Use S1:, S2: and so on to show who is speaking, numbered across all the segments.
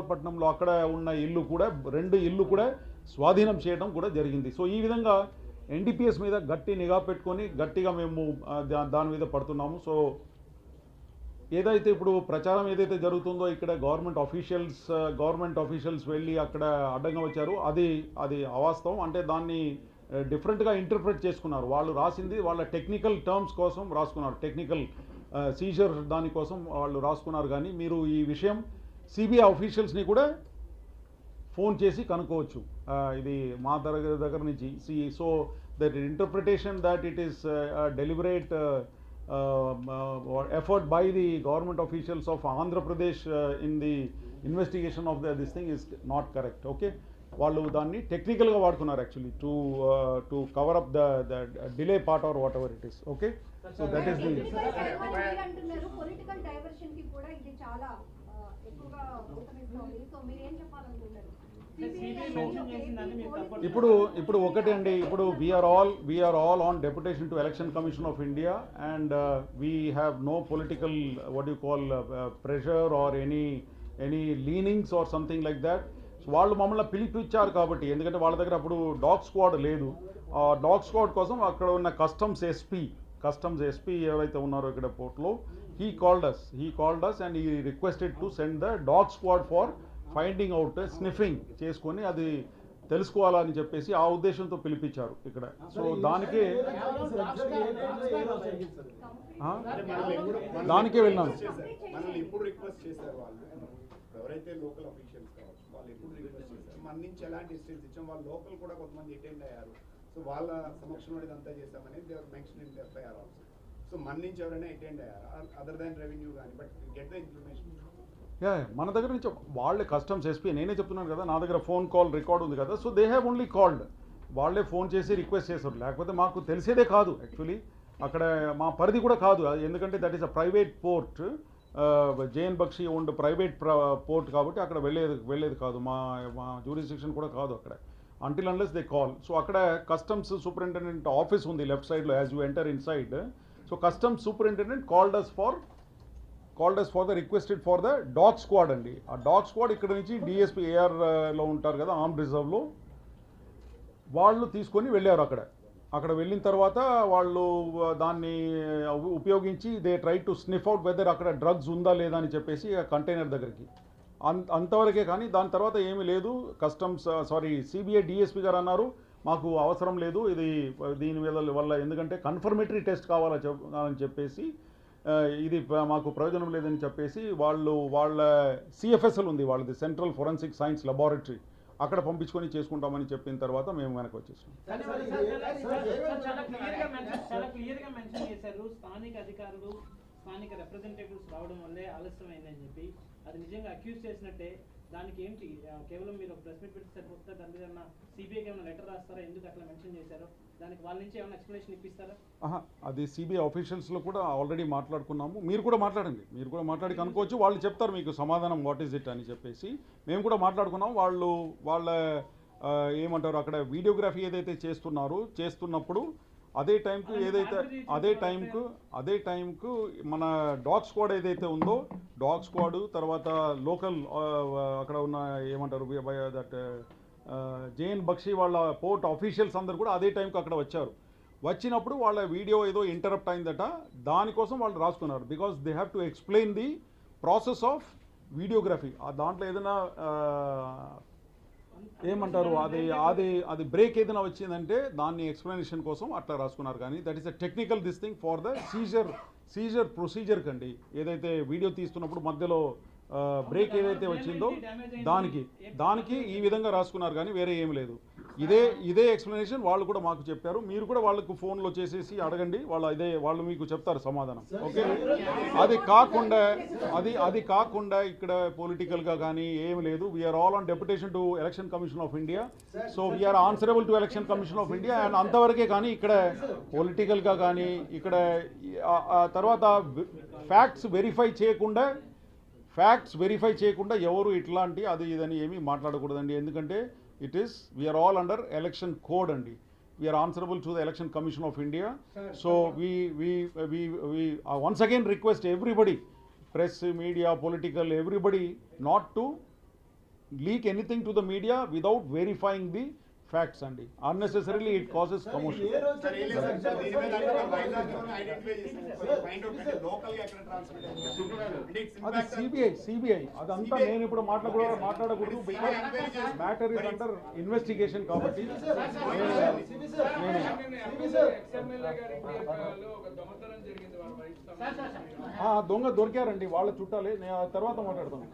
S1: భూపాల్పట్నంలో అక్కడ ఉన్న ఇల్లు కూడా రెండు ఇల్లు కూడా స్వాధీనం చేయడం కూడా జరిగింది. సో ఈ విధంగా ఎన్డీపీఎస్ మీద గట్టి నిఘా పెట్టుకొని గట్టిగా మేము దాని మీద పడుతున్నాము. సో ఏదైతే ఇప్పుడు ప్రచారం ఏదైతే జరుగుతుందో ఇక్కడ గవర్నమెంట్ ఆఫీషియల్స్ గవర్నమెంట్ ఆఫీషియల్స్ వెళ్ళి అక్కడ అడ్డంగా వచ్చారు. అది అది అవాస్తవం. అంటే దాన్ని డిఫరెంట్గా ఇంటర్ప్రిట్ చేసుకున్నారు. వాళ్ళు రాసింది వాళ్ళ టెక్నికల్ టర్మ్స్ కోసం రాసుకున్నారు. టెక్నికల్ సీజర్ దానికోసం వాళ్ళు రాసుకున్నారు. కానీ మీరు ఈ విషయం సిబిఐ అఫీషియల్స్ని కూడా ఫోన్ చేసి కనుక్కోవచ్చు ఇది మా దగ్గర దగ్గర నుంచి see so that interpretation that it is deliberate effort by the government officials of Andhra Pradesh in the investigation of the this thing is not correct okay వాళ్ళు దాన్ని టెక్నికల్గా వాడుకున్నారు actually to to cover up the the delay part or whatever it is okay so that is the
S2: ఎక్కువగా so మీరు ఏం చెప్పాలనుకుంటారు
S1: ఇప్పుడు ఇప్పుడు ఒకటి అండి. ఇప్పుడు we're all we're all on deputation to election commission of India and we have no political what you call pressure or any any leanings or something like that వాళ్ళు మమ్మల్ని పిలిపించారు కాబట్టి ఎందుకంటే వాళ్ళ దగ్గర అప్పుడు డాగ్ స్క్వాడ్ లేదు. ఆ డాగ్ స్క్వాడ్ కోసం అక్కడ ఉన్న కస్టమ్స్ ఎస్పీ కస్టమ్స్ ఎస్పీ ఎవరైతే ఉన్నారో ఇక్కడ పోర్ట్లో he called us he called us and he requested to send the dog squad for finding out sniffing చేసుకొని అది తెలుసుకోవాలని చెప్పేసి ఆ ఉద్దేశంతో పిలిపించారు ఇక్కడ. సో దానికే? దానికే వెళ్ళాను
S3: ఎవరైతే లోకల్ అఫీషియల్స్ కావచ్చు వాళ్ళు ఎప్పుడు రిక్వెస్ట్ చేశారు? మన నుంచి ఎలాంటి ఇచ్చాం? వాళ్ళు లోకల్ కూడా కొంతమంది అటెండ్ అయ్యారు. సో వాళ్ళ సమక్షంలో ఇదంతా చేశామని they mention in FIR also so మన నుంచి ఎవరైనా అటెండ్ అయ్యారా? అదర్ దాన్ రెవెన్యూ కానీ but get the information
S1: yeah మన దగ్గర నుంచి వాళ్ళే కస్టమ్స్ ఎస్పీ నేనే చెప్తున్నాను కదా నా దగ్గర ఫోన్ కాల్ రికార్డ్ ఉంది కదా so they have only called వాళ్ళే ఫోన్ చేసి రిక్వెస్ట్ చేశారు. లేకపోతే మాకు తెలిసేదే కాదు యాక్చువల్లీ అక్కడ మా పరిధి కూడా కాదు. అది ఎందుకంటే that is a private port JN Bakshi ఉండే ప్రైవేట్ పోర్ట్ కాబట్టి అక్కడ వెళ్ళేది వెళ్ళేది కాదు. మా మా జ్యూరిస్డిక్షన్ కూడా కాదు అక్కడ. Until unless they call so అక్కడ కస్టమ్స్ సూపరింటెండెంట్ ఆఫీస్ ఉంది లెఫ్ట్ సైడ్లో as you enter inside so customs superintendent called us for called us for the requested for the dog squad అండి. ఆ డాగ్ స్క్వాడ్ ఇక్కడ నుంచి డిఎస్పీ ఏఆర్లో uh, ఉంటారు కదా arm రిజర్వ్లో వాళ్ళు తీసుకొని వెళ్ళారు అక్కడ. అక్కడ వెళ్ళిన తర్వాత వాళ్ళు uh, దాన్ని uh, ఉపయోగించి they try to sniff out whether అక్కడ డ్రగ్స్ ఉందా లేదా అని చెప్పేసి ఆ కంటైనర్ దగ్గరికి. అంతవరకే కానీ దాని తర్వాత ఏమీ లేదు. కస్టమ్స్ సారీ సిబిఐ డిఎస్పీ గారు అన్నారు మాకు అవసరం లేదు ఇది దీని మీద వల్ల ఎందుకంటే కన్ఫర్మేటరీ టెస్ట్ కావాలని చెప్ అని చెప్పేసి ఇది మాకు ప్రయోజనం లేదని చెప్పేసి వాళ్ళు వాళ్ళ సిఎఫ్ఎస్ఎల్ ఉంది వాళ్ళది సెంట్రల్ ఫొరెన్సిక్ సైన్స్ లెబారెటరీ అక్కడ పంపించుకొని చేసుకుంటామని చెప్పిన తర్వాత మేము వెనక్కి వచ్చేసాం
S4: స్థానిక అధికారులు స్థానిక రిప్రజెంటేటివ్స్ రావడం వల్లే ఆలస్యమైందని చెప్పి అది నిజంగా అక్యూజ్ చేసినట్టే. దానికి ఏంటి కేవలం మీరు ఒక ప్రెస్ మీట్ పెట్టి సరిపోతుందా? దాని మీద ఏమన్నా సిబిఐకి ఏమైనా లెటర్ రాస్తారా? ఎందుకు అట్లా మెన్షన్ చేశారు? దానికి వాళ్ళ నుంచి ఏమైనా ఎక్స్ప్లెనేషన్ ఇప్పిస్తారా?
S1: అది సిబిఐ ఆఫీషియల్స్లో కూడా ఆల్రెడీ మాట్లాడుకున్నాము. మీరు కూడా మాట్లాడండి. మీరు కూడా మాట్లాడి కనుక్కోవచ్చు. వాళ్ళు చెప్తారు మీకు సమాధానం వాట్ ఈస్ ఇట్ అని చెప్పేసి. మేము కూడా మాట్లాడుకున్నాం వాళ్ళు వాళ్ళ ఏమంటారు? అక్కడ వీడియోగ్రఫీ ఏదైతే చేస్తున్నారో చేస్తున్నప్పుడు అదే టైంకు ఏదైతే అదే టైంకు అదే టైంకు మన డాగ్ స్క్వాడ్ ఏదైతే ఉందో డాగ్ స్క్వాడ్ తర్వాత లోకల్ అక్కడ ఉన్న ఏమంటారు దట్ జేఎన్ బక్షి వాళ్ళ పోర్ట్ ఆఫీషియల్స్ అందరు కూడా అదే టైంకి అక్కడ వచ్చారు. వచ్చినప్పుడు వాళ్ళ వీడియో ఏదో ఇంటరప్ట్ అయిందట. దానికోసం వాళ్ళు రాసుకున్నారు. Because they have to explain the process of videography ఆ దాంట్లో ఏదైనా ఏమంటారు? అది అది అది బ్రేక్ ఏదైనా వచ్చిందంటే దాన్ని ఎక్స్ప్లెనేషన్ కోసం అట్లా రాసుకున్నారు. కానీ that is a technical this thing for the seizure seizure procedure కండి. ఏదైతే వీడియో తీస్తున్నప్పుడు మధ్యలో బ్రేక్ ఏదైతే వచ్చిందో దానికి దానికి ఈ విధంగా రాసుకున్నారు కానీ వేరే ఏం లేదు. ఇదే ఇదే ఎక్స్ప్లెనేషన్ వాళ్ళు కూడా మాకు చెప్పారు. మీరు కూడా వాళ్ళకు ఫోన్లో చేసేసి అడగండి. వాళ్ళు ఇదే వాళ్ళు మీకు చెప్తారు సమాధానం. ఓకే అది కాకుండా అది అది కాకుండా ఇక్కడ పొలిటికల్గా కానీ ఏం లేదు. We're all on deputation to election commission of India so we're answerable to election commission of India and అంతవరకే కానీ ఇక్కడ పొలిటికల్గా కానీ ఇక్కడ తర్వాత ఫ్యాక్ట్స్ వెరిఫై చేయకుండా ఫ్యాక్ట్స్ వెరిఫై చేయకుండా ఎవరు ఇట్లాంటి అది ఇదని ఏమీ మాట్లాడకూడదండి. ఎందుకంటే it is we are all under election code and we are answerable to the election commission of india sir, so sir. we we we, we uh, once again request everybody press
S3: media political everybody not to leak anything to the media without verifying the facts అండి unnecessarily it commotion it's
S1: అది CBI CBI అదంతా
S3: CBI.
S1: నేను ఇప్పుడు మాట్లాడకూడదు మాట్లాడకూడదు because matter is under investigation కాబట్టి ఆ, దొంగ దొరికారండి వాళ్ళ చుట్టాలే నేను ఆ తర్వాత మాట్లాడతాను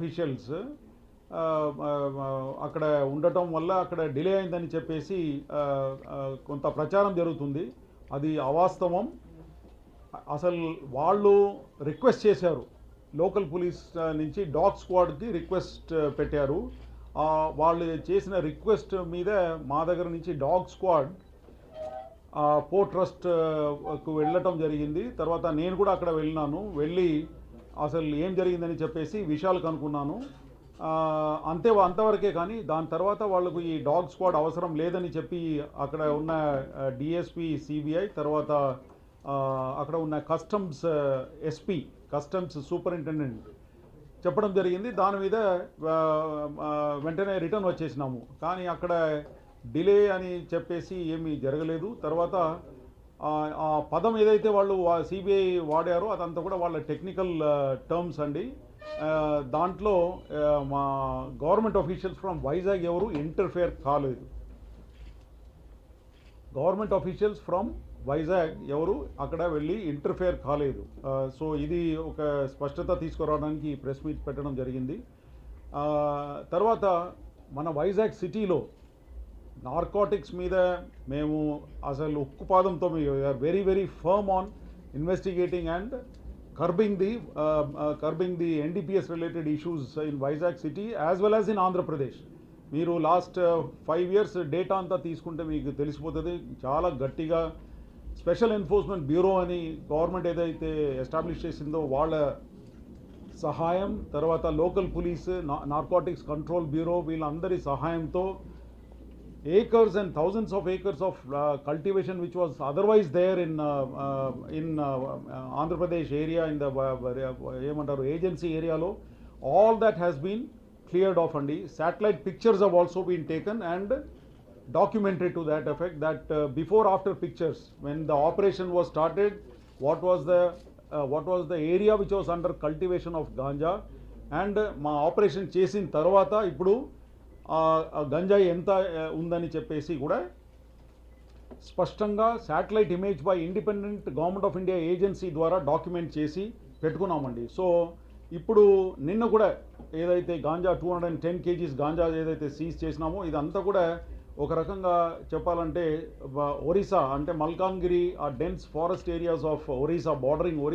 S1: officials officials uh, uh, uh, అక్కడ ఉండటం వల్ల అక్కడ డిలే అయిందని చెప్పేసి కొంత ప్రచారం జరుగుతుంది. అది అవాస్తవం. అసలు వాళ్ళు రిక్వెస్ట్ చేశారు. లోకల్ పోలీస్ నుంచి డాగ్ స్క్వాడ్కి రిక్వెస్ట్ పెట్టారు. వాళ్ళు చేసిన రిక్వెస్ట్ మీద మా దగ్గర నుంచి డాగ్ స్క్వాడ్ పోర్ట్ ట్రస్ట్కు వెళ్ళటం జరిగింది. తర్వాత నేను కూడా అక్కడ వెళ్ళినాను. వెళ్ళి అసలు ఏం జరిగిందని చెప్పేసి విషయాలు కనుక్కున్నాను. అంతే అంతవరకే కానీ దాని తర్వాత వాళ్ళకు ఈ డాగ్ స్క్వాడ్ అవసరం లేదని చెప్పి అక్కడ ఉన్న డిఎస్పి సిబిఐ తర్వాత అక్కడ ఉన్న కస్టమ్స్ ఎస్పీ కస్టమ్స్ సూపరింటెండెంట్ చెప్పడం జరిగింది. దాని మీద వెంటనే రిటర్న్ వచ్చేసినాము. కానీ అక్కడ డిలే అని చెప్పేసి ఏమీ జరగలేదు. తర్వాత ఆ, పదం ఏదైతే వాళ్ళు సిబిఐ వాడారో అదంతా కూడా వాళ్ళ టెక్నికల్ టర్మ్స్ అండి. దాంట్లో మా గవర్నమెంట్ అఫీషియల్స్ ఫ్రమ్ వైజాగ్ ఎవరు ఇంటర్ఫేర్ కాలేదు. గవర్నమెంట్ అఫీషియల్స్ ఫ్రమ్ వైజాగ్ ఎవరు అక్కడ వెళ్ళి ఇంటర్ఫేర్ కాలేదు. సో ఇది ఒక స్పష్టత తీసుకురావడానికి ప్రెస్ మీట్ పెట్టడం జరిగింది. తర్వాత మన వైజాగ్ సిటీలో నార్కోటిక్స్ మీద మేము అసలు ఉక్కుపాదంతో are very very firm on investigating and curbing the curbing the NDPS related issues in Vizag city as well as in Andhra Pradesh మీరు లాస్ట్ ఫైవ్ ఇయర్స్ డేటా అంతా తీసుకుంటే మీకు తెలిసిపోతుంది. చాలా గట్టిగా స్పెషల్ ఎన్ఫోర్స్మెంట్ బ్యూరో అని గవర్నమెంట్ ఏదైతే establish చేసిందో వాళ్ళ సహాయం తర్వాత local police narcotics control bureau వీళ్ళందరి సహాయంతో acres and thousands of acres of uh, cultivation which was otherwise there in uh, uh, in uh, uh, Andhra Pradesh area in the ఏమంటారు agency ఏరియాలో all that has been cleared off అండి satellite pictures have also been taken and documented to that effect that uh, before after pictures when the operation was started what was the uh, what was the area which was under cultivation of ganja and uh, మా operation చేసిన తర్వాత ఇప్పుడు ఆ ఆ గంజాయి ఎంత ఉందని చెప్పేసి కూడా స్పష్టంగా satellite image by independent government of India agency ద్వారా డాక్యుమెంట్ చేసి పెట్టుకున్నామండి. సో ఇప్పుడు నిన్న కూడా ఏదైతే ganja two hundred and ten kgs ganja ఏదైతే సీజ్ చేసినామో ఇదంతా కూడా ఒక రకంగా చెప్పాలంటే ఒరిస్సా అంటే మల్కాన్గిరి ఆ dense forest areas of Orissa bordering Orissa